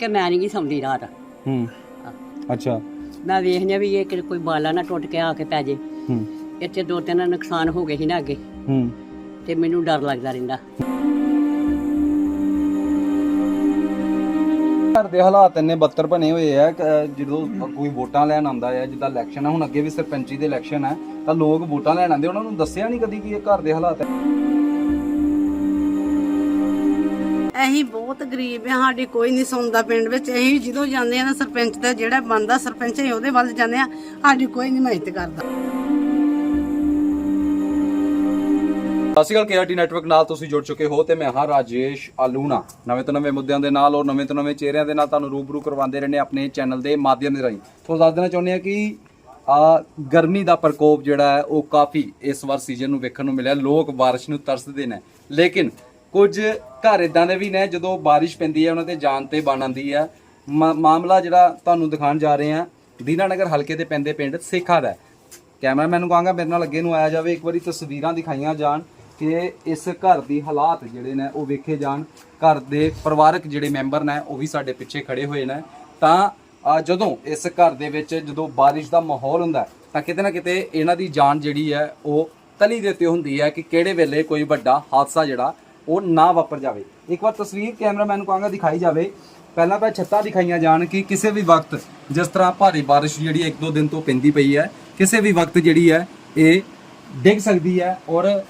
ਕਿ ਮੈਂ ਨਹੀਂ ਸੌਂਦੀ ਰਾਤ। ਹੂੰ। ਅੱਛਾ। ਮੈਂ ਵੇਖਣਿਆ ਵੀ ਇਹ ਕਿ ਕੋਈ ਬਾਲਾ ਨਾ ਟੁੱਟ ਕੇ ਆ ਕੇ ਪੈ ਜੇ। ਹੂੰ। ਇੱਥੇ ਦੋ ਤਿੰਨ ਨੁਕਸਾਨ ਹੋ ਗਏ ਸੀ ਨਾ ਅੱਗੇ। ਹੂੰ। ਤੇ ਮੈਨੂੰ ਡਰ ਲੱਗਦਾ ਰਹਿੰਦਾ। ਘਰ ਦੇ ਹਾਲਾਤ ਇੰਨੇ ਬੱਤਰ ਬਣੇ ਹੋਏ ਆ ਕਿ, ਜਦੋਂ ਕੋਈ ਵੋਟਾਂ ਲੈਣ ਆਉਂਦਾ ਹੈ ਜਿੱਦਾਂ ਇਲੈਕਸ਼ਨ ਹੈ ਹੁਣ ਅੱਗੇ ਵੀ ਸਰਪੰਚੀ ਦੇ ਇਲੈਕਸ਼ਨ ਹੈ ਤਾਂ ਲੋਕ ਵੋਟਾਂ ਲੈਣ ਆਉਂਦੇ ਉਹਨਾਂ ਨੂੰ ਦੱਸਿਆ ਨਹੀਂ ਕਦੀ ਕਿ ਇਹ ਘਰ ਦੇ ਹਾਲਾਤ ਹੈ ਅਸੀਂ ਬਹੁਤ ਗਰੀਬ ਆ ਸਾਡੀ ਕੋਈ ਨਹੀਂ ਸੁਣਦਾ ਪਿੰਡ ਵਿੱਚ। ਅਸੀਂ ਜਦੋਂ ਜਾਂਦੇ ਆ ਨਾ ਸਰਪੰਚ ਦਾ ਜਿਹੜਾ ਬੰਦਾ ਸਰਪੰਚ ਹੈ ਉਹਦੇ ਵੱਲ ਜਾਂਦੇ ਆ ਸਾਡੀ ਕੋਈ ਨਹੀਂ ਮਦਦ ਕਰਦਾ। ਸਤਿ ਸ਼੍ਰੀ ਅਕਾਲ ਕੇਆਰਟੀ ਨੈਟਵਰਕ ਨਾਲ ਤੁਸੀਂ ਜੁੜ ਚੁੱਕੇ ਹੋ ਤੇ ਮੈਂ ਹਾਂ ਰਾਜੇਸ਼ ਆਲੂਣਾ ਨਵੇਂ ਤੋਂ ਨਵੇਂ ਮੁੱਦਿਆਂ ਦੇ ਨਾਲ ਔਰ ਨਵੇਂ ਤੋਂ ਨਵੇਂ ਚਿਹਰਿਆਂ ਦੇ ਨਾਲ ਤੁਹਾਨੂੰ ਰੂਬਰੂ ਕਰਵਾਉਂਦੇ ਰਹਿੰਦੇ ਆਪਣੇ ਚੈਨਲ ਦੇ ਮਾਧਿਅਮ ਦੇ ਰਾਹੀਂ। ਤੁਹਾਨੂੰ ਦੱਸ ਦੇਣਾ ਚਾਹੁੰਦੇ ਆ ਕਿ ਆ ਗਰਮੀ ਦਾ ਪ੍ਰਕੋਪ ਜਿਹੜਾ ਹੈ, ਉਹ ਕਾਫੀ ਇਸ ਵਾਰ ਸੀਜ਼ਨ ਨੂੰ ਵੇਖਣ ਨੂੰ ਮਿਲਿਆ। ਲੋਕ ਬਾਰਿਸ਼ ਨੂੰ ਤਰਸਦੇ ਨੇ। ਲੇਕਿਨ ਕੁਝ ਘਰ ਇਦਾਂ ਦੇ ਵੀ ਨੇ, ਜਦੋਂ ਬਾਰਿਸ਼ ਪੈਂਦੀ ਹੈ, ਉਹਨਾਂ ਤੇ ਜਾਨ ਤੇ ਬਣ ਆਉਂਦੀ ਹੈ। ਮਾ- ਮਾਮਲਾ ਜਿਹੜਾ ਤੁਹਾਨੂੰ ਦਿਖਾਉਣ ਜਾ ਰਹੇ ਹਾਂ, ਦੀਨਾਨਗਰ ਹਲਕੇ ਦੇ ਪੈਂਦੇ ਪਿੰਡ ਸੇਖਾ ਦਾ ਕੈਮਰਾਮੈਨ ਨੂੰ ਕਹਾਂਗਾ, ਮੇਰੇ ਨਾਲ ਅੱਗੇ ਨੂੰ ਆਇਆ ਜਾਵੇ, ਇੱਕ ਵਾਰੀ ਤਸਵੀਰਾਂ ਦਿਖਾਈਆਂ ਜਾਣ ਕਿ ਇਸ ਘਰ ਦੀ ਹਾਲਾਤ ਜਿਹੜੇ ਨੇ, ਉਹ ਵੇਖੇ ਜਾਣ। ਘਰ ਦੇ ਪਰਿਵਾਰਕ ਜਿਹੜੇ ਮੈਂਬਰ ਨੇ, ਉਹ ਵੀ ਸਾਡੇ ਪਿੱਛੇ ਖੜੇ ਹੋਏ ਨੇ। ਤਾਂ ਜਦੋਂ ਇਸ ਘਰ ਦੇ ਵਿੱਚ ਜਦੋਂ ਬਾਰਿਸ਼ ਦਾ ਮਾਹੌਲ ਹੁੰਦਾ ਤਾਂ ਕਿਤੇ ਨਾ ਕਿਤੇ ਇਹਨਾਂ ਦੀ ਜਾਨ ਜਿਹੜੀ ਹੈ, ਉਹ ਤਲੀ ਦੇ ਉੱਤੇ ਹੁੰਦੀ ਹੈ ਕਿ ਕਿਹੜੇ ਵੇਲੇ ਕੋਈ ਵੱਡਾ ਹਾਦਸਾ ਜਿਹੜਾ ਉਹ ਨਾ ਵਾਪਰ ਜਾਵੇ। ਇੱਕ ਵਾਰ ਤਸਵੀਰ ਕੈਮਰਾਮੈਨ ਨੂੰ ਕਹਾਂਗਾ ਦਿਖਾਈ ਜਾਵੇ। ਪਹਿਲਾਂ ਤਾਂ ਛੱਤਾਂ ਦਿਖਾਈਆਂ ਜਾਣ ਕਿ ਕਿਸੇ ਵੀ ਵਕਤ ਜਿਸ ਤਰ੍ਹਾਂ ਭਾਰੀ ਬਾਰਿਸ਼ ਜਿਹੜੀ ਇੱਕ ਦੋ ਦਿਨ ਤੋਂ ਪੈਂਦੀ ਪਈ ਹੈ, ਕਿਸੇ ਵੀ ਵਕਤ ਜਿਹੜੀ ਹੈ, ਇਹ ਡਿੱਗ ਸਕਦੀ ਹੈ ਔਰ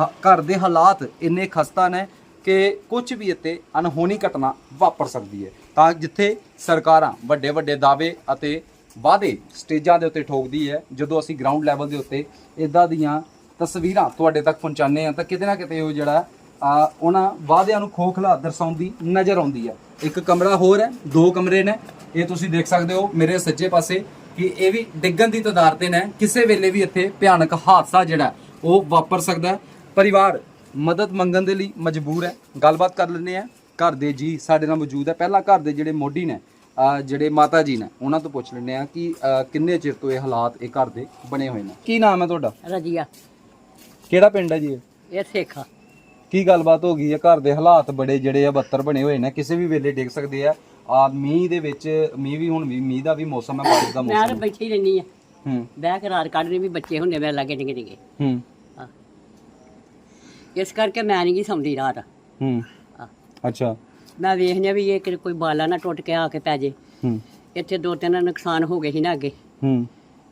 ਹ- ਘਰ ਦੇ ਹਾਲਾਤ ਇੰਨੇ ਖਸਤਾ ਨੇ ਕਿ ਕੁਝ ਵੀ ਇੱਥੇ ਅਨਹੋਣੀ ਘਟਨਾ ਵਾਪਰ ਸਕਦੀ ਹੈ। ਤਾਂ ਜਿੱਥੇ ਸਰਕਾਰਾਂ ਵੱਡੇ ਵੱਡੇ ਦਾਅਵੇ ਅਤੇ ਵਾਅਦੇ ਸਟੇਜਾਂ ਦੇ ਉੱਤੇ ਠੋਕਦੀ ਹੈ, ਜਦੋਂ ਅਸੀਂ ਗਰਾਊਂਡ ਲੈਵਲ ਦੇ ਉੱਤੇ ਇਦਾਂ ਦੀਆਂ ਤਸਵੀਰਾਂ ਤੁਹਾਡੇ ਤੱਕ ਪਹੁੰਚਾਉਂਦੇ ਆ ਤਾਂ ਕਿਤੇ ਨਾ ਕਿਤੇ ਉਹ ਜਿਹੜਾ ਉਹਨਾਂ ਵਾਅਦਿਆਂ ਨੂੰ ਖੋਖਲਾ ਦਰਸਾਉਂਦੀ ਨਜ਼ਰ ਆਉਂਦੀ ਹੈ ਇੱਕ ਕਮਰਾ ਹੋਰ ਹੈ ਦੋ ਕਮਰੇ ਨੇ। ਇਹ ਤੁਸੀਂ ਦੇਖ ਸਕਦੇ ਹੋ ਮੇਰੇ ਸੱਜੇ ਪਾਸੇ ਕਿ ਇਹ ਵੀ ਡਿੱਗਣ ਦੀ ਤਦਾਰ ਤੇ ਨੇ। ਕਿਸੇ ਵੇਲੇ ਵੀ ਇੱਥੇ ਭਿਆਨਕ ਹਾਦਸਾ ਜਿਹੜਾ ਉਹ ਵਾਪਰ ਸਕਦਾ ਪਰਿਵਾਰ ਮਦਦ ਮੰਗਣ ਦੇ ਲਈ ਮਜਬੂਰ ਹੈ। ਗੱਲਬਾਤ ਕਰ ਲੈਂਦੇ ਆ ਘਰ ਦੇ ਜੀ ਸਾਡੇ ਨਾਲ ਮੌਜੂਦ ਹੈ। ਪਹਿਲਾਂ ਘਰ ਦੇ ਜਿਹੜੇ ਮੋਢੀ ਨੇ ਜਿਹੜੇ ਮਾਤਾ ਜੀ ਨੇ ਉਹਨਾਂ ਤੋਂ ਪੁੱਛ ਲੈਂਦੇ ਆ ਕਿ ਕਿੰਨੇ ਚਿਰ ਤੋਂ ਇਹ ਹਾਲਾਤ ਇਹ ਘਰ ਦੇ ਬਣੇ ਹੋਏ ਨੇ। ਕੀ ਨਾਮ ਹੈ ਤੁਹਾਡਾ? ਰਜੀਆ। ਕਿਹੜਾ ਪਿੰਡ ਹੈ ਜੀ? ਇਹ ਸੇਖਾ। ਕੀ ਗੱਲਬਾਤ ਹੋ ਗਈ ਹੈ ਘਰ ਦੇ ਹਾਲਾਤ ਬੜੇ ਜਿਹੜੇ ਆ ਬੱਤਰ ਬਣੇ ਹੋਏ ਨੇ। ਕਿਸੇ ਵੀ ਵੇਲੇ ਡਿੱਗ ਸਕਦੇ ਆ। ਆ ਮੀਂਹ ਦੇ ਵਿੱਚ ਮੀਂਹ ਵੀ ਹੁਣ ਵੀ ਮੀਂਹ ਦਾ ਵੀ ਮੌਸਮ ਹੈ ਬਾਰਿਸ਼ ਦਾ ਮੈਂ ਤਾਂ ਮੌਸਮ ਬੈਠੀ ਹੀ ਰਹਿੰਦੀ ਆ। ਹੂੰ। ਬਹਿ ਕੇ ਰਾਤ ਕੱਢਣੀ ਵੀ ਬੱਚੇ ਹੁੰਦੇ ਮੇਰੇ ਲਾਗੇ ਨਿੱਕੇ ਨਿੱਕੇ ਹੂੰ। ਇਸ ਕਰਕੇ ਮੈਂ ਨਹੀਂ ਗੀ ਸੌਂਦੀ ਰਾਤ। ਹੂੰ। ਅੱਛਾ। ਮੈਂ ਵੇਖਣਿਆ ਵੀ ਇਹ ਕੋਈ ਬਾਲਾ ਨਾ ਟੁੱਟ ਕੇ ਆ ਕੇ ਪੈ ਜੇ। ਹੂੰ। ਇੱਥੇ ਦੋ ਤਿੰਨ ਨੁਕਸਾਨ ਹੋ ਗਏ ਸੀ ਨਾ ਅੱਗੇ। ਹੂੰ।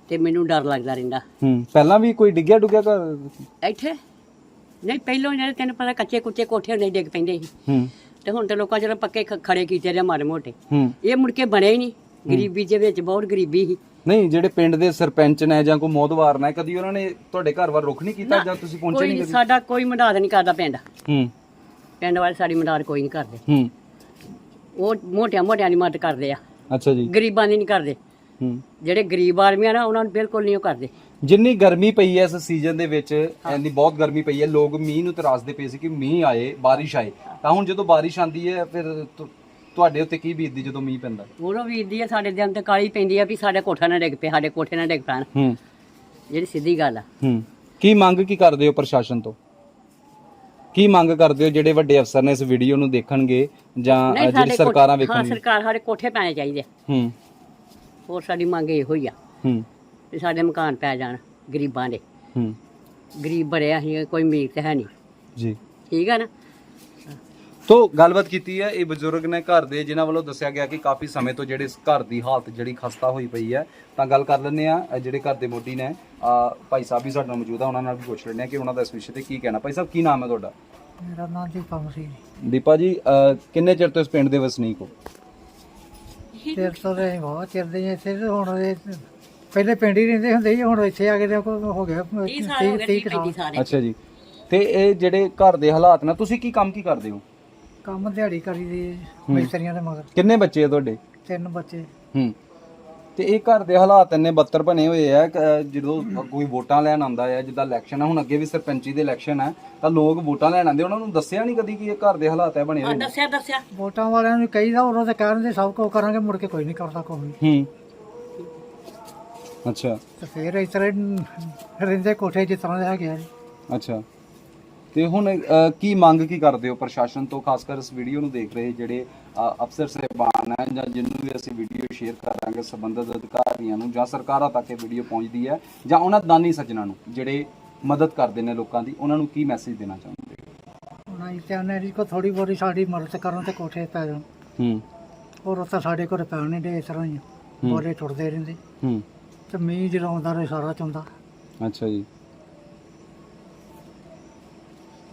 ਤੇ ਮੈਨੂੰ ਡਰ ਲੱਗਦਾ ਰਹਿੰਦਾ। ਹੂੰ। ਪਹਿਲਾਂ ਵੀ ਕੋਈ ਡਿੱਗਿਆ ਡੁੱਗਿਆ ਘਰ? ਇੱਥੇ? ਨਹੀਂ ਪਹਿਲੋਂ ਜਿਹੜੇ ਤੈਨੂੰ ਪਤਾ ਕੱਚੇ ਕੁੱਚੇ ਕੋਠੇ ਹੁੰਦੇ ਸੀ, ਡਿੱਗ ਪੈਂਦੇ ਸੀ। ਹੂੰ। ਤੇ ਹੁਣ ਤੇ ਲੋਕਾਂ ਜਿਹੜੇ ਪੱਕੇ ਖ- ਖੜੇ ਕੀਤੇ ਰਹੇ ਮਾੜੇ ਮੋਟੇ। ਹੂੰ। ਇਹ ਮੁੜ ਕੇ ਬਣੇ ਹੀ ਨਹੀਂ। ਗਰੀਬੀ ਦੇ ਵਿੱਚ ਬਹੁਤ ਗਰੀਬੀ ਸੀ। ਨਹੀਂ ਜਿਹੜੇ ਪਿੰਡ ਦੇ ਸਰਪੰਚ ਨੇ ਜਾਂ ਕੋਈ ਮੋਦਵਾਰ ਨੇ ਕਦੀ ਉਹਨਾਂ ਨੇ ਤੁਹਾਡੇ ਘਰ ਵੱਲ ਰੁਖ ਨਹੀਂ ਕੀਤਾ ਜਾਂ ਤੁਸੀਂ ਪਹੁੰਚੇ ਕੋਈ ਨਹੀਂ ਕਦੀ? ਸਾਡਾ ਕੋਈ ਮਦਦ ਨਹੀਂ ਕਰਦਾ ਪਿੰਡ। ਹੂੰ। ਪਿੰਡ ਵਾਲੇ ਸਾਡੀ ਮਦਦ ਕੋਈ ਨਹੀਂ ਕਰਦੇ। ਹੂੰ। ਉਹ ਮੋਟਿਆਂ ਮੋਟਿਆਂ ਦੀ ਮਦਦ ਕਰਦੇ ਆ। ਅੱਛਾ ਜੀ। ਗਰੀਬਾਂ ਦੀ ਨਹੀਂ ਕਰਦੇ। ਹੂੰ। ਜਿਹੜੇ ਗਰੀਬ ਆਦਮੀ ਆ ਨਾ ਉਹਨਾਂ ਨੂੰ ਬਿਲਕੁਲ ਨਹੀਂ ਉਹ ਕਰਦੇ। ਜਿੰਨੀ ਗਰਮੀ ਪਈ ਹੈ ਇਸ ਸੀਜ਼ਨ ਦੇ ਵਿੱਚ ਇੰਨੀ ਬਹੁਤ ਗਰਮੀ ਪਈ ਹੈ ਲੋਕ ਮੀਂਹ ਨੂੰ ਤਰਾਸਦੇ ਪਏ ਸੀ ਕਿ ਮੀਂਹ ਆਏ ਬਾਰਿਸ਼ ਆਏ। ਤਾਂ ਹੁਣ ਜਦੋਂ ਬਾਰਿਸ਼ ਆਂਦੀ ਹੈ ਫਿਰ ਤੁ- ਤੁਹਾਡੇ ਉੱਤੇ ਕੀ ਬੀਤਦੀ ਜਦੋਂ ਮੀਂਹ ਪੈਂਦਾ? ਉਹਨੂੰ ਵੀਰ ਦੀ ਆ ਸਾਡੇ ਦਿਨ ਤੇ ਕਾਲੀ ਪੈਂਦੀ ਆ ਵੀ ਸਾਡੇ ਕੋਠਾ ਨਾ ਡਿੱਗ ਪਏ ਸਾਡੇ ਕੋਠੇ ਨਾ ਡਿੱਗ ਪੈਣ। ਹੂੰ। ਜਿਹੜੀ ਸਿੱਧੀ ਗੱਲ ਆ। ਹੂੰ। ਕੀ ਮੰਗ ਕੀ ਕਰਦੇ ਹੋ ਪ੍ਰਸ਼ਾਸਨ ਤੋਂ? ਕੀ ਮੰਗ ਕਰਦੇ ਹੋ ਜਿਹੜੇ ਵੱਡੇ ਅਫਸਰ ਨੇ ਇਸ ਵੀਡੀਓ ਨੂੰ ਦੇਖਣਗੇ ਜਾਂ ਅ, ਜਿਹੜੀ ਕੋਠੇ- ਸਰਕਾਰਾਂ ਹਾਂ ਵੇਖਣਗੀਆਂ? ਸਰਕਾਰ ਸਾਡੇ ਕੋਠੇ ਪੈਣੇ ਚਾਹੀਦੇ ਆ। ਹੂੰ। ਹੋਰ ਸਾਡੀ ਮੰਗ ਇਹੋ ਹੀ ਆ। ਹੂੰ। ਵੀ ਸਾਡੇ ਮਕਾਨ ਪੈ ਜਾਣ ਗਰੀਬਾਂ ਦੇ। ਹੂੰ। ਗਰੀਬ ਬੜੇ ਅਸੀਂ ਕੋਈ ਅਮੀਰ ਤੇ ਹੈ ਨਹੀਂ। ਜੀ। ਠੀਕ ਆ ਨਾ? ਤੋ ਗੱਲਬਾਤ ਕੀਤੀ ਹੈ ਇਹ ਬਜ਼ੁਰਗ ਨੇ ਘਰ ਦੇ ਜਿਨ੍ਹਾਂ ਵੱਲੋਂ ਦੱਸਿਆ ਗਿਆ ਕਿ ਕਾਫੀ ਸਮੇਂ ਤੋਂ ਜਿਹੜੇ ਇਸ ਘਰ ਦੀ ਹਾਲਤ ਜਿਹੜੀ ਖਸਤਾ ਹੋਈ ਪਈ ਹੈ ਤਾਂ ਗੱਲ ਕਰ ਲੈਂਦੇ ਆ ਜਿਹੜੇ ਘਰ ਦੇ ਮੋਢੀ ਨੇ। ਅ, ਭਾਈ ਸਾਹਿਬ ਵੀ ਸਾਡੇ ਨਾਲ ਮੌਜੂਦ ਆ ਉਹਨਾਂ ਨਾਲ ਵੀ ਪੁੱਛ ਲੈਂਦੇ ਆ ਕਿ ਉਹਨਾਂ ਦਾ ਇਸ ਵਿਸ਼ੇ ਤੇ ਕੀ ਕਹਿਣਾ। ਭਾਈ ਸਾਹਿਬ ਕੀ ਨਾਮ ਹੈ ਤੁਹਾਡਾ? ਮੇਰਾ ਨਾਮ ਦੀਪਾ ਮਸੀਹ ਦੀਪਾ ਜੀ ਕਿੰਨੇ ਚਿਰ ਤੋਂ ਇਸ ਪਿੰਡ ਦੇ ਵਸਨੀਕ ਹੋ? ਚਿਰ ਤੋਂ ਰਹੇ ਬਹੁਤ ਚਿਰ ਦੇ ਇੱਥੇ ਤੇ ਹੁਣ ਇਹ ਪਹਿਲੇ ਪਿੰਡ ਹੀ ਰਹਿੰਦੇ ਹੁੰਦੇ ਸੀ ਹੁਣ ਇੱਥੇ ਆ ਕੇ ਤੇ ਕੋਈ ਹੋ ਗਿਆ 30 ਸਾਲ ਹੋ ਗਏ 30 35 ਸਾਲ ਅੱਛਾ ਜੀ। ਤੇ ਇਹ ਜਿਹੜੇ ਘਰ ਦੇ ਹਾਲਾਤ ਨੇ ਤੁਸੀਂ ਕੀ ਕੰਮ ਕੀ ਕਰਦੇ ਹੋ? ਕੰਮ ਦਿਹਾੜੀ ਕਰੀਦੀ ਮਿਸਤਰੀਆਂ ਦੇ ਮਗਰ। ਕਿੰਨੇ ਬੱਚੇ ਆ ਤੁਹਾਡੇ? ਤਿੰਨ ਬੱਚੇ। ਹੂੰ। ਤੇ ਇਹ ਘਰ ਦੇ ਹਾਲਾਤ ਇੰਨੇ ਬੱਤਰ ਬਣੇ ਹੋਏ ਆ ਜਦੋਂ ਕੋਈ ਵੋਟਾਂ ਲੈਣ ਆਉਂਦਾ ਹੈ ਜਿੱਦਾਂ ਇਲੈਕਸ਼ਨ ਹੈ ਹੁਣ ਅੱਗੇ ਵੀ ਸਰਪੰਚੀ ਦੇ ਇਲੈਕਸ਼ਨ ਹੈ ਤਾਂ ਲੋਕ ਵੋਟਾਂ ਲੈਣ ਆਉਂਦੇ ਉਹਨਾਂ ਨੂੰ ਦੱਸਿਆ ਨਹੀਂ ਕਦੀ ਕਿ ਇਹ ਘਰ ਦੇ ਹਾਲਾਤ ਹੈ ਬਣੇ ਹੋਏ ਦੱਸਿਆ ਦੱਸਿਆ। ਵੋਟਾਂ ਵਾਲਿਆਂ ਨੂੰ ਕਹੀਦਾ ਉਹਨਾਂ ਤੇ ਕਹਿੰਦੇ ਸਭ ਕੁਝ ਕਰਾਂਗੇ ਮੁੜ ਕੇ ਕੋਈ ਨਹੀਂ ਕਰਦਾ ਕੋਈ ਹੂੰ। ਅੱਛਾ। ਤੇ ਫੇਰ ਇਸ ਤਰ੍ਹਾਂ ਹੀ ਰਹਿੰਦੇ ਕੋਠੇ ਜਿਸ ਤਰ੍ਹਾਂ ਦੇ ਹੈਗੇ ਆ ਜੀ। ਅੱਛਾ। ਤੇ ਹੁਣ ਅ, ਕੀ ਮੰਗ ਕੀ ਕਰਦੇ ਹੋ ਪ੍ਰਸ਼ਾਸਨ ਤੋਂ ਖਾਸ ਕਰ ਇਸ ਵੀਡੀਓ ਨੂੰ ਦੇਖ ਰਹੇ ਜਿਹੜੇ ਅ, ਅਫਸਰ ਸਹਿਬਾਨ ਹੈ ਜਾਂ ਜਿੰਨੂੰ ਵੀ ਅਸੀਂ ਵੀਡੀਓ ਸ਼ੇਅਰ ਕਰਾਂਗੇ ਸੰਬੰਧਿਤ ਅਧਿਕਾਰੀਆਂ ਨੂੰ ਜਾਂ ਸਰਕਾਰਾਂ ਤੱਕ ਇਹ ਵੀਡੀਓ ਪਹੁੰਚਦੀ ਹੈ ਜਾਂ ਉਹਨਾਂ ਦਾਨੀ ਸੱਜਣਾ ਨੂੰ ਜਿਹੜੇ ਮਦਦ ਕਰਦੇ ਨੇ ਲੋਕਾਂ ਦੀ ਉਹਨਾਂ ਨੂੰ ਕੀ ਮੈਸੇਜ ਦੇਣਾ ਚਾਹੁੰਦੇ ਹੁਣ ਅਸੀਂ ਚਾਹੁੰਦੇ ਜੀ ਕੋ ਥੋੜੀ ਬਹੁਤੀ ਸਾਡੀ ਮਦਦ ਕਰਨ ਤੇ ਕੋਠੇ ਪੈ ਜਾਣ। ਹੂੰ। ਹੋਰ ਉੱਥੇ ਸਾਡੇ ਕੋਲ ਪੈਣ ਨਹੀਂ ਦੇ ਇਸ ਤਰ੍ਹਾਂ ਹੀ। ਬੋਲੇ ਟੁੱਟਦੇ ਰਹਿੰਦੇ। ਹੂੰ। ਤੇ ਮੀਂਹ ਜਦੋਂ ਆਉਂਦਾ ਰਹੇ ਸਾਰਾ ਚੁੰਦਾ ਅੱਛਾ ਜੀ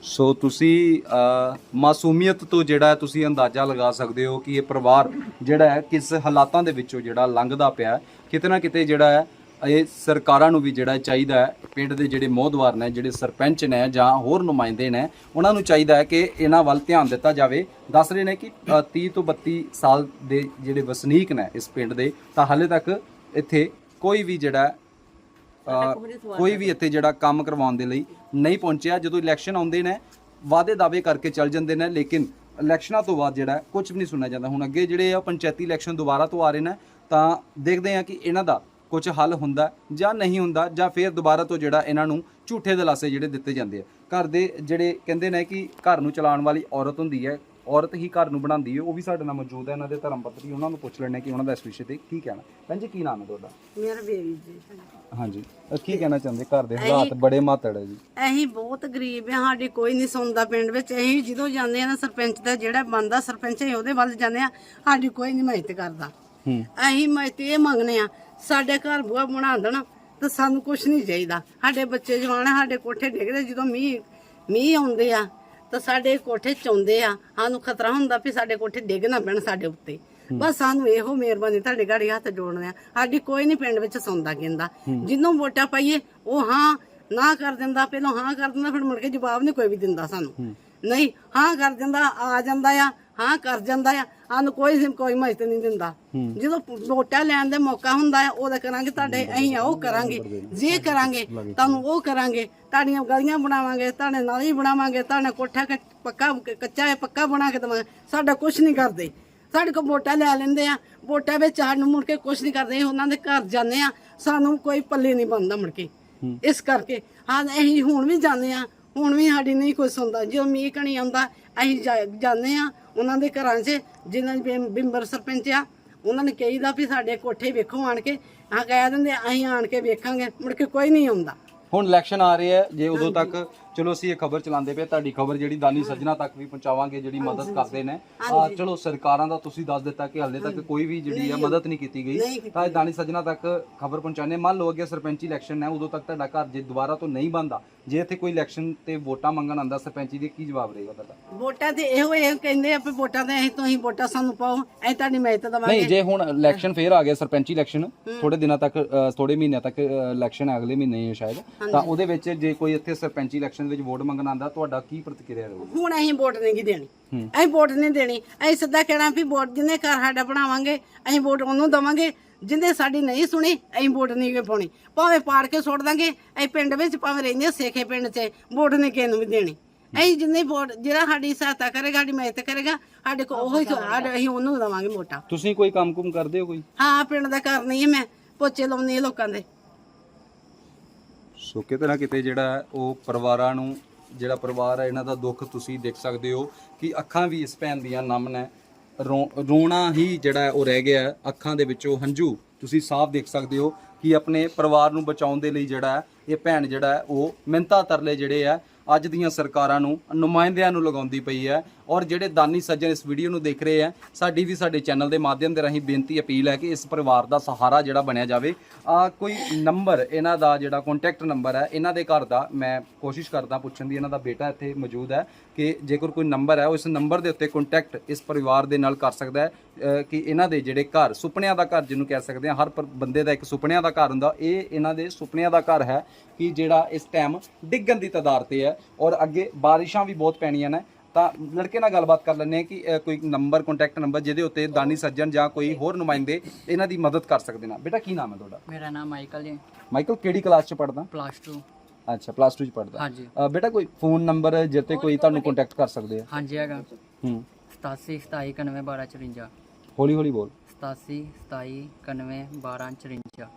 ਸੋ ਤੁਸੀਂ ਅ, ਮਾਸੂਮੀਅਤ ਤੋਂ ਜਿਹੜਾ ਹੈ ਤੁਸੀਂ ਅੰਦਾਜ਼ਾ ਲਗਾ ਸਕਦੇ ਹੋ ਕਿ ਇਹ ਪਰਿਵਾਰ ਜਿਹੜਾ ਹੈ ਕਿਸ ਹਾਲਾਤਾਂ ਦੇ ਵਿੱਚੋਂ ਜਿਹੜਾ ਲੰਘਦਾ ਪਿਆ ਹੈ। ਕਿਤੇ ਨਾ ਕਿਤੇ ਜਿਹੜਾ ਹੈ ਇਹ ਸਰਕਾਰਾਂ ਨੂੰ ਵੀ ਜਿਹੜਾ ਚਾਹੀਦਾ ਹੈ ਪਿੰਡ ਦੇ ਜਿਹੜੇ ਮੋਹਦਵਾਰ ਨੇ ਜਿਹੜੇ ਸਰਪੰਚ ਨੇ ਜਾਂ ਹੋਰ ਨੁਮਾਇੰਦੇ ਨੇ ਉਹਨਾਂ ਨੂੰ ਚਾਹੀਦਾ ਹੈ ਕਿ ਇਹਨਾਂ ਵੱਲ ਧਿਆਨ ਦਿੱਤਾ ਜਾਵੇ ਦੱਸ ਰਹੇ ਨੇ ਕਿ ਅ, 30 ਤੋਂ 32 ਸਾਲ ਦੇ ਜਿਹੜੇ ਵਸਨੀਕ ਨੇ ਇਸ ਪਿੰਡ ਦੇ ਤਾਂ ਹਾਲੇ ਤੱਕ ਇੱਥੇ ਕੋਈ ਵੀ ਜਿਹੜਾ ਕੋਈ ਵੀ ਇੱਥੇ ਜਿਹੜਾ ਕੰਮ ਕਰਵਾਉਣ ਦੇ ਲਈ ਨਹੀਂ ਪਹੁੰਚਿਆ। ਜਦੋਂ ਇਲੈਕਸ਼ਨ ਆਉਂਦੇ ਨੇ ਵਾਅਦੇ ਦਾਅਵੇ ਕਰਕੇ ਚੱਲ ਜਾਂਦੇ ਨੇ ਲੇਕਿਨ ਇਲੈਕਸ਼ਨਾਂ ਤੋਂ ਬਾਅਦ ਜਿਹੜਾ ਕੁਝ ਵੀ ਨਹੀਂ ਸੁਣਿਆ ਜਾਂਦਾ। ਹੁਣ ਅੱਗੇ ਜਿਹੜੇ ਆ ਪੰਚਾਇਤੀ ਇਲੈਕਸ਼ਨ ਦੁਬਾਰਾ ਤੋਂ ਆ ਰਹੇ ਨੇ ਤਾਂ ਦੇਖਦੇ ਆ ਕਿ ਇਹਨਾਂ ਦਾ ਕੁਝ ਹੱਲ ਹੁੰਦਾ ਜਾਂ ਨਹੀਂ ਹੁੰਦਾ ਜਾਂ ਫਿਰ ਦੁਬਾਰਾ ਤੋਂ ਜਿਹੜਾ ਇਹਨਾਂ ਨੂੰ ਝੂਠੇ ਦਿਲਾਸੇ ਜਿਹੜੇ ਦਿੱਤੇ ਜਾਂਦੇ ਆ। ਘਰ ਦੇ ਜਿਹੜੇ ਕਹਿੰਦੇ ਨੇ ਕਿ ਘਰ ਨੂੰ ਚਲਾਉਣ ਵਾਲੀ ਔਰਤ ਹੁੰਦੀ ਹੈ ਔਰਤ ਹੀ ਘਰ ਨੂੰ ਬਣਾਉਂਦੀ ਹੈ ਉਹ ਵੀ ਸਾਡੇ ਨਾਲ ਮੌਜੂਦ ਹੈ ਇਹਨਾਂ ਦੇ ਧਰਮ ਪਤਨੀ ਉਹਨਾਂ ਨੂੰ ਪੁੱਛ ਲੈਣੇ ਕਿ ਉਹਨਾਂ ਦਾ ਇਸ ਵਿਸ਼ੇ ਤੇ ਕੀ ਕਹਿਣਾ। ਭੈਣ ਜੀ ਕੀ ਨਾਮ ਹੈ ਤੁਹਾਡਾ? ਮੇਰਾ ਬੇਬੀ ਜੀ। ਹਾਂਜੀ ਅਹ ਕੀ ਕਹਿਣਾ ਚਾਹੁੰਦੇ? ਘਰ ਦੇ ਹਾਲਾਤ ਬੜੇ ਮਾਤੜ ਹੈ ਜੀ। ਅਸੀਂ ਬਹੁਤ ਗਰੀਬ ਆ ਸਾਡੀ ਕੋਈ ਨਹੀਂ ਸੁਣਦਾ ਪਿੰਡ ਵਿੱਚ। ਅਸੀਂ ਜਦੋਂ ਜਾਂਦੇ ਆ ਨਾ ਸਰਪੰਚ ਦਾ ਜਿਹੜਾ ਬੰਦਾ ਸਰਪੰਚ ਹੈ ਉਹਦੇ ਵੱਲ ਜਾਂਦੇ ਆ ਸਾਡੀ ਕੋਈ ਨਹੀਂ ਮਦਦ ਕਰਦਾ। ਹੂੰ। ਅਸੀਂ ਮਦਦ ਇਹ ਮੰਗਨੇ ਆ ਸਾਡੇ ਘਰ ਬੂਆ ਬਣਾ ਦੇਣ ਤੇ ਸਾਨੂੰ ਕੁਝ ਨਹੀਂ ਚਾਹੀਦਾ। ਸਾਡੇ ਬੱਚੇ ਜਵਾਨ ਆ ਸਾਡੇ ਕੋਠੇ ਡਿੱਗਦੇ ਜਦੋਂ ਮੀਂਹ ਮੀਂਹ ਆਉਂਦੇ ਆ ਤਾਂ ਸਾਡੇ ਕੋਠੇ ਚੌਂਦੇ ਆ। ਸਾਨੂੰ ਖਤਰਾ ਹੁੰਦਾ ਵੀ ਸਾਡੇ ਕੋਠੇ ਡਿੱਗ ਨਾ ਪੈਣ ਸਾਡੇ ਉੱਤੇ। ਬਸ ਸਾਨੂੰ ਇਹੋ ਮਿਹਰਬਾਨੀ ਤੁਹਾਡੇ ਗਾੜੀ ਹੱਥ ਜੋੜਨੇ ਆ। ਸਾਡੀ ਕੋਈ ਨਹੀਂ ਪਿੰਡ ਵਿੱਚ ਸੌਂਦਾ ਕਹਿੰਦਾ। ਜਿੰਨੂੰ ਵੋਟਾਂ ਪਾਈਏ ਉਹ ਹਾਂ ਨਾ ਕਰ ਦਿੰਦਾ ਪਹਿਲਾਂ ਹਾਂ ਕਰ ਦਿੰਦਾ ਫਿਰ ਮੁੜ ਕੇ ਜਵਾਬ ਨਹੀਂ ਕੋਈ ਵੀ ਦਿੰਦਾ ਸਾਨੂੰ। ਨਹੀਂ ਹਾਂ ਕਰ ਦਿੰਦਾ ਆ ਜਾਂਦਾ ਆ ਹਾਂ ਕਰ ਜਾਂਦਾ ਆ ਸਾਨੂੰ ਕੋਈ ਕੋਈ ਮਦਦ ਨਹੀਂ ਦਿੰਦਾ। ਜਦੋਂ ਵੋਟਾਂ ਲੈਣ ਦੇ ਮੌਕਾ ਹੁੰਦਾ ਆ ਉਹਦਾ ਕਰਾਂਗੇ ਤੁਹਾਡੇ ਅਸੀਂ ਉਹ ਕਰਾਂਗੇ। ਜੇ ਕਰਾਂਗੇ ਤੁਹਾਨੂੰ ਉਹ ਕਰਾਂਗੇ ਤੁਹਾਡੀਆਂ ਗਲੀਆਂ ਬਣਾਵਾਂਗੇ ਤੁਹਾਡੇ ਨਾਲੀ ਬਣਾਵਾਂਗੇ ਤੁਹਾਡਾ ਕੋਠਾ ਪੱਕਾ ਕੱਚਾ ਹੈ ਪੱਕਾ ਬਣਾ ਕੇ ਦਵਾਂਗੇ ਸਾਡਾ ਕੁਝ ਨਹੀਂ ਕਰਦੇ। ਸਾਡੇ ਕੋਲ ਵੋਟਾਂ ਲੈ ਲੈਂਦੇ ਆ ਵੋਟਾਂ ਵਿੱਚ ਸਾਨੂੰ ਮੁੜ ਕੇ ਕੁਝ ਨਹੀਂ ਕਰਦੇ ਉਹਨਾਂ ਦੇ ਘਰ ਜਾਂਦੇ ਆ ਸਾਨੂੰ ਕੋਈ ਪੱਲੇ ਨਹੀਂ ਬੰਦਾ ਮੁੜ ਕੇ। ਇਸ ਕਰਕੇ ਹਾਂ ਅਸੀਂ ਹੁਣ ਵੀ ਜਾਂਦੇ ਆ ਹੁਣ ਵੀ ਸਾਡੀ ਨਹੀਂ ਕੋਈ ਸੁਣਦਾ। ਜਦੋਂ ਮੀਂਹ ਕਣੀ ਆਉਂਦਾ ਅਸੀਂ ਜਾ- ਜਾਂਦੇ ਆ ਉਹਨਾਂ ਦੇ ਘਰਾਂ 'ਚ ਜਿਨ੍ਹਾਂ ਦੇ ਬਿੰਬਰ ਸਰਪੰਚ ਆ ਉਹਨਾਂ ਨੇ ਕਹੀਦਾ ਵੀ ਸਾਡੇ ਕੋਠੇ ਵੇਖੋ ਆਣ ਕੇ। ਆ ਕਹਿ ਦਿੰਦੇ ਅਸੀਂ ਆਣ ਕੇ ਵੇਖਾਂਗੇ ਮੁੜ ਕੇ ਕੋਈ ਨਹੀਂ ਆਉਂਦਾ। ਹੁਣ ਇਲੈਕਸ਼ਨ ਆ ਰਹੇ ਆ ਜੇ ਉਦੋਂ ਤੱਕ ਚਲੋ ਅਸੀਂ ਇਹ ਖਬਰ ਚਲਾਉਂਦੇ ਪਏ ਤੁਹਾਡੀ ਖਬਰ ਜਿਹੜੀ ਦਾਨੀ ਸੱਜਣਾ ਤੱਕ ਵੀ ਪਹੁੰਚਾਵਾਂਗੇ ਜਿਹੜੀ ਮਦਦ ਕਰਦੇ ਨੇ। ਆ ਚਲੋ ਸਰਕਾਰਾਂ ਦਾ ਤੁਸੀਂ ਦੱਸ ਦਿੱਤਾ ਕਿ ਹਾਲੇ ਤੱਕ ਕੋਈ ਵੀ ਜਿਹੜੀ ਆ ਮਦਦ ਨਹੀਂ ਕੀਤੀ ਗਈ। ਤਾਂ ਇਹ ਦਾਨੀ ਸੱਜਣਾ ਤੱਕ ਖਬਰ ਪਹੁੰਚਾਣੇ ਮੰਨ ਲਓ ਅੱਗੇ ਸਰਪੰਚੀ ਇਲੈਕਸ਼ਨ ਹੈ ਉਦੋਂ ਤੱਕ ਤੁਹਾਡਾ ਘਰ ਜੇ ਦੁਬਾਰਾ ਤੋਂ ਨਹੀਂ ਬੰਦਾ ਜੇ ਇੱਥੇ ਕੋਈ ਇਲੈਕਸ਼ਨ ਤੇ ਵੋਟਾਂ ਮੰਗਣ ਆਂਦਾ ਸਰਪੰਚੀ ਦੇ ਕੀ ਜਵਾਬ ਰਹੇਗਾ ਤੁਹਾਡਾ? ਵੋਟਾਂ ਤੇ ਇਹੋ ਇਹ ਕਹਿੰਦੇ ਆ ਵੀ ਵੋਟਾਂ ਤੇ ਅਸੀਂ ਤੁਸੀਂ ਵੋਟਾਂ ਸਾਨੂੰ ਪਾਓ ਅਸੀਂ ਤੁਹਾਡੀ ਮਦਦ ਨਹੀਂ ਦਵਾਂਗੇ ਜੇ ਹੁਣ ਇਲੈਕਸ਼ਨ ਫੇਰ ਆ ਗਿਆ ਸਰਪੰਚੀ ਇਲੈਕਸ਼ਨ ਥੋੜੇ ਦਿਨਾਂ ਤੱਕ ਅ, ਥੋੜੇ ਮਹੀਨਿਆਂ ਤੱਕ ਇਲੈਕਸ਼ਨ ਹੈ ਅਗਲੇ ਮਹੀਨੇ ਹੀ ਹੈ ਸ਼ਾਇਦ ਤਾਂ ਉਹਦੇ ਵਿੱਚ ਜੇ ਕੋਈ ਇੱਥੇ ਸਰਪੰਚੀ ਇਲੈਕਸ਼ਨ ਵਿੱਚ ਵੋਟ ਮੰਗਣ ਆਂਦਾ ਤੁਹਾਡਾ ਕੀ ਪ੍ਰਤੀਕਿਰਿਆ ਰਹੂਗੀ? ਹੁਣ ਅਸੀਂ ਵੋਟ ਨਹੀਂ ਗੀ ਦੇਣੀ। ਅਸੀਂ ਵੋਟ ਨਹੀਂ ਦੇਣੀ। ਅਸੀਂ ਸਿੱਧਾ ਕਹਿਣਾ ਵੀ ਵੋਟ ਜਿਹਨੇ ਘਰ ਸਾਡਾ ਬਣਾਵਾਂਗੇ ਅਸੀਂ ਵੋਟ ਉਹਨੂੰ ਦਵਾਂਗੇ। ਜਿਹਨੇ ਸਾਡੀ ਨਹੀਂ ਸੁਣੀ ਅਸੀਂ ਵੋਟ ਨਹੀਂ ਗੇ ਪਾਉਣੀ। ਭਾਵੇਂ ਪਾੜ ਕੇ ਸੁੱਟ ਦਾਂਗੇ ਅਸੀਂ ਪਿੰਡ ਵਿੱਚ ਭਾਵੇਂ ਰਹਿੰਦੇ ਸੇਖੇ ਪਿੰਡ 'ਚ ਵੋਟ ਨਹੀਂ ਕਿਸੇ ਨੂੰ ਵੀ ਦੇਣੀ। ਅਸੀਂ ਜਿੰਨੇ ਵੋਟ ਜਿਹੜਾ ਸਾਡੀ ਸਹਾਇਤਾ ਕਰੇਗਾ ਸਾਡੀ ਮਦਦ ਕਰੇਗਾ ਸਾਡੇ ਕੋਲ ਉਹੀ ਸਾਡੇ- ਅਸੀਂ ਉਹਨੂੰ ਦਵਾਂਗੇ ਵੋਟਾਂ। ਤੁਸੀਂ ਕੋਈ ਕੰਮ-ਕੁਮ ਕਰਦੇ ਹੋ ਕੋਈ? ਹਾਂ ਪਿੰਡ ਦਾ ਕਰਨੀ ਹੈ ਮੈਂ ਪੋਚੇ ਲਾਉਣੀ ਲੋਕਾਂ ਦੇ। ਸੋ ਕਿਤੇ ਨਾ ਕਿਤੇ ਜਿਹੜਾ ਉਹ ਪਰਿਵਾਰਾਂ ਨੂੰ, ਜਿਹੜਾ ਪਰਿਵਾਰ ਹੈ, ਇਹਨਾਂ ਦਾ ਦੁੱਖ ਤੁਸੀਂ ਦੇਖ ਸਕਦੇ ਹੋ ਕਿ ਅੱਖਾਂ ਵੀ ਇਸ ਭੈਣ ਦੀਆਂ ਨਮ ਨੇ ਰੋ- ਰੋਣਾ ਹੀ ਜਿਹੜਾ ਉਹ ਰਹਿ ਗਿਆ ਅੱਖਾਂ ਦੇ ਵਿੱਚੋਂ ਹੰਝੂ ਤੁਸੀਂ ਸਾਫ਼ ਦੇਖ ਸਕਦੇ ਹੋ ਕਿ ਆਪਣੇ ਪਰਿਵਾਰ ਨੂੰ ਬਚਾਉਣ ਦੇ ਲਈ ਜਿਹੜਾ ਇਹ ਭੈਣ ਜਿਹੜਾ ਉਹ ਮਿੰਤਾ ਤਰਲੇ ਜਿਹੜੇ ਆ ਅੱਜ ਦੀਆਂ ਸਰਕਾਰਾਂ ਨੂੰ, ਨੁਮਾਇੰਦਿਆਂ ਨੂੰ ਲਗਾਉਂਦੀ ਪਈ ਹੈ। ਔਰ ਜਿਹੜੇ ਦਾਨੀ ਸੱਜਣ ਇਸ ਵੀਡੀਓ ਨੂੰ ਦੇਖ ਰਹੇ ਆ, ਸਾਡੀ ਵੀ ਸਾਡੇ ਚੈਨਲ ਦੇ ਮਾਧਿਅਮ ਦੇ ਰਾਹੀਂ ਬੇਨਤੀ ਅਪੀਲ ਹੈ ਕਿ ਇਸ ਪਰਿਵਾਰ ਦਾ ਸਹਾਰਾ ਜਿਹੜਾ ਬਣਿਆ ਜਾਵੇ। ਆ ਕੋਈ ਨੰਬਰ, ਇਹਨਾਂ ਦਾ ਜਿਹੜਾ ਕੰਟੈਕਟ ਨੰਬਰ ਹੈ, ਇਹਨਾਂ ਦੇ ਘਰ ਦਾ ਮੈਂ ਕੋਸ਼ਿਸ਼ ਕਰਦਾ ਪੁੱਛਣ ਦੀ, ਇਹਨਾਂ ਦਾ ਬੇਟਾ ਇੱਥੇ ਮੌਜੂਦ ਹੈ ਕਿ ਜੇਕਰ ਕੋਈ ਨੰਬਰ ਹੈ ਉਸ ਨੰਬਰ ਦੇ ਉੱਤੇ ਕੰਟੈਕਟ ਇਸ ਪਰਿਵਾਰ ਦੇ ਨਾਲ ਕਰ ਸਕਦਾ ਹੈ। ਕਿ ਇਹਨਾਂ ਦੇ ਜਿਹੜੇ ਘਰ, ਸੁਪਨਿਆਂ ਦਾ ਘਰ ਜਿਹਨੂੰ ਕਹਿ ਸਕਦੇ ਆ ਹਰ ਬੰਦੇ ਦਾ ਇੱਕ ਸੁਪਨਿਆਂ ਦਾ ਘਰ ਹੁੰਦਾ, ਇਹ ਇਹਨਾਂ ਦੇ ਸੁਪਨਿਆਂ ਦਾ ਘਰ ਹੈ ਕਿ ਜਿਹੜਾ ਇਸ ਟਾਈਮ ਡਿੱਗਣ ਦੀ ਤਦਾਰ ਤੇ ਹੈ। ਔਰ ਅੱਗੇ ਬਾਰਿਸ਼ਾਂ ਵੀ ਬਹੁਤ ਪੈਣੀਆਂ ਨੇ। ਤਾਂ ਲੜਕੇ ਨਾਲ ਗੱਲਬਾਤ ਕਰ ਲੈਂਦੇ ਆ ਕਿ ਅ, ਕੋਈ ਨੰਬਰ ਕੰਟੈਕਟ ਨੰਬਰ ਜਿਹਦੇ ਉੱਤੇ ਦਾਨੀ ਸੱਜਣ ਜਾਂ ਕੋਈ ਹੋਰ ਨੁਮਾਇੰਦੇ ਇਹਨਾਂ ਦੀ ਮਦਦ ਕਰ ਸਕਦੇ ਨੇ। ਬੇਟਾ ਕੀ ਨਾਮ ਹੈ ਤੁਹਾਡਾ? ਮੇਰਾ ਨਾਮ ਮਾਈਕਲ ਜੀ ਮਾਈਕਲ ਕਿਹੜੀ ਕਲਾਸ ਚ ਪੜਦਾ ਪਲੱਸ 2 ਅੱਛਾ ਪਲੱਸ 2 ਚ ਪੜਦਾ ਹਾਂਜੀ। ਬੇਟਾ ਕੋਈ ਫੋਨ ਨੰਬਰ ਜਿੱਤੇ ਕੋਈ ਤੁਹਾਨੂੰ ਕੰਟੈਕਟ ਕਰ ਸਕਦੇ ਆ? ਹਾਂਜੀ ਹੈਗਾ। ਹੂੰ। 87 27 91 12 54 ਹੌਲੀ ਹੌਲੀ ਬੋਲ। 87 27 91 12 54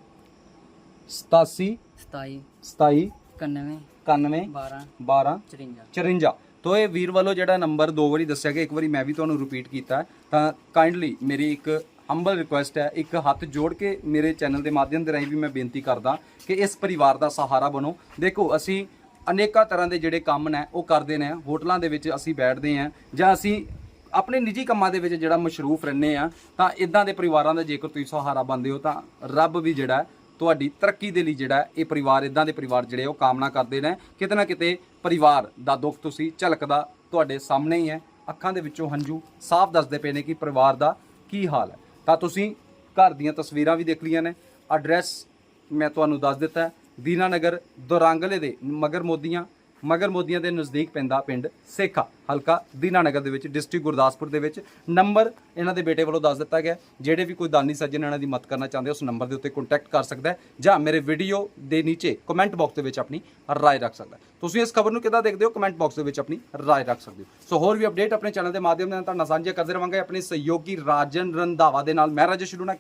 87 27 27 91 91 12 12 54 54 ਤੋ ਇਹ ਵੀਰ ਵੱਲੋਂ ਜਿਹੜਾ ਨੰਬਰ ਦੋ ਵਾਰੀ ਦੱਸਿਆ ਗਿਆ, ਇੱਕ ਵਾਰੀ ਮੈਂ ਵੀ ਤੁਹਾਨੂੰ ਰਿਪੀਟ ਕੀਤਾ, ਤਾਂ ਕਾਈਂਡਲੀ ਮੇਰੀ ਇੱਕ ਹੰਬਲ ਰਿਕੁਐਸਟ ਹੈ, ਇੱਕ ਹੱਥ ਜੋੜ ਕੇ ਮੇਰੇ ਚੈਨਲ ਦੇ ਮਾਧਿਅਮ ਦੇ ਰਾਹੀਂ ਵੀ ਮੈਂ ਬੇਨਤੀ ਕਰਦਾ ਕਿ ਇਸ ਪਰਿਵਾਰ ਦਾ ਸਹਾਰਾ ਬਣੋ। ਦੇਖੋ, ਅਸੀਂ ਅਨੇਕਾਂ ਤਰ੍ਹਾਂ ਦੇ ਜਿਹੜੇ ਕੰਮ ਨੇ, ਉਹ ਕਰਦੇ ਨੇ, ਹੋਟਲਾਂ ਦੇ ਵਿੱਚ ਅਸੀਂ ਬੈਠਦੇ ਹਾਂ, ਜਾਂ ਅਸੀਂ ਆਪਣੇ ਨਿੱਜੀ ਕੰਮਾਂ ਦੇ ਵਿੱਚ ਜਿਹੜਾ ਮਸ਼ਰੂਫ ਰਹਿੰਦੇ ਆ ਤਾਂ ਇਦਾਂ ਦੇ ਪਰਿਵਾਰਾਂ ਦਾ ਜੇਕਰ ਤੁਸੀਂ ਸਹਾਰਾ ਬਣਦੇ ਹੋ, ਤਾਂ ਰੱਬ ਵੀ ਜਿਹੜਾ ਤੁਹਾਡੀ ਤਰੱਕੀ ਦੇ ਲਈ ਜਿਹੜਾ ਇਹ ਪਰਿਵਾਰ, ਇਦਾਂ ਦੇ ਪਰਿਵਾਰ ਜਿਹੜੇ ਉਹ ਕਾਮਨਾ ਕਰਦੇ ਨੇ। ਕਿਤੇ ਨਾ ਕਿਤੇ ਪਰਿਵਾਰ ਦਾ ਦੁੱਖ ਤੁਸੀਂ ਝਲਕਦਾ ਤੁਹਾਡੇ ਸਾਹਮਣੇ ਹੀ ਹੈ। ਅੱਖਾਂ ਦੇ ਵਿੱਚੋਂ ਹੰਝੂ ਸਾਫ਼ ਦੱਸਦੇ ਪਏ ਨੇ ਕਿ ਪਰਿਵਾਰ ਦਾ ਕੀ ਹਾਲ ਹੈ। ਤਾਂ ਤੁਸੀਂ ਘਰ ਦੀਆਂ ਤਸਵੀਰਾਂ ਵੀ ਦੇਖ ਲਈਆਂ ਨੇ। ਐਡਰੈਸ ਮੈਂ ਤੁਹਾਨੂੰ ਦੱਸ ਦਿੱਤਾ ਦੀਨਾ ਨਗਰ ਦੁਰਾਂਗਲੇ ਦੇ ਮਗਰ ਮੋਦੀਆਂ ਮਗਰ ਮੋਦੀਆਂ ਦੇ ਨਜ਼ਦੀਕ ਪੈਂਦਾ ਪਿੰਡ ਸੇਖਾ, ਹਲਕਾ ਦੀਨਾਨਗਰ ਦੇ ਵਿੱਚ, ਡਿਸਟ੍ਰਿਕਟ ਗੁਰਦਾਸਪੁਰ ਦੇ ਵਿੱਚ। ਨੰਬਰ ਇਹਨਾਂ ਦੇ ਬੇਟੇ ਵੱਲੋਂ ਦੱਸ ਦਿੱਤਾ ਗਿਆ ਜਿਹੜੇ ਵੀ ਕੋਈ ਦਾਨੀ ਸੱਜਣ ਇਹਨਾਂ ਦੀ ਮਦਦ ਕਰਨਾ ਚਾਹੁੰਦੇ ਉਸ ਨੰਬਰ ਦੇ ਉੱਤੇ ਕੰਟੈਕਟ ਕਰ ਸਕਦਾ ਹੈ ਜਾਂ ਮੇਰੇ ਵੀਡੀਓ ਦੇ ਨੀਚੇ ਕਮੈਂਟ ਬਾਕਸ ਦੇ ਵਿੱਚ ਆਪਣੀ ਰਾਏ ਰੱਖ ਸਕਦਾ ਤੁਸੀਂ ਇਸ ਖਬਰ ਨੂੰ ਕਿੱਦਾਂ ਦੇਖਦੇ ਹੋ? ਕਮੈਂਟ ਬਾਕਸ ਦੇ ਵਿੱਚ ਆਪਣੀ ਰਾਏ ਰੱਖ ਸਕਦੇ ਹੋ। ਸੋ ਹੋਰ ਵੀ ਅਪਡੇਟ ਆਪਣੇ ਚੈਨਲ ਦੇ ਮਾਧਿਅਮ ਨਾਲ ਤੁਹਾਡਾ ਨਾਲ ਕਰਦੇ ਰਵਾਂਗੇ ਆਪਣੇ ਸਹਿਯੋਗੀ ਰਾਜਨ ਰੰਧਾਵਾ ਦੇ ਨਾਲ। ਮੈਂ ਰਾਜੇਸ਼ ਸ਼ੁਰੂ ਨਾ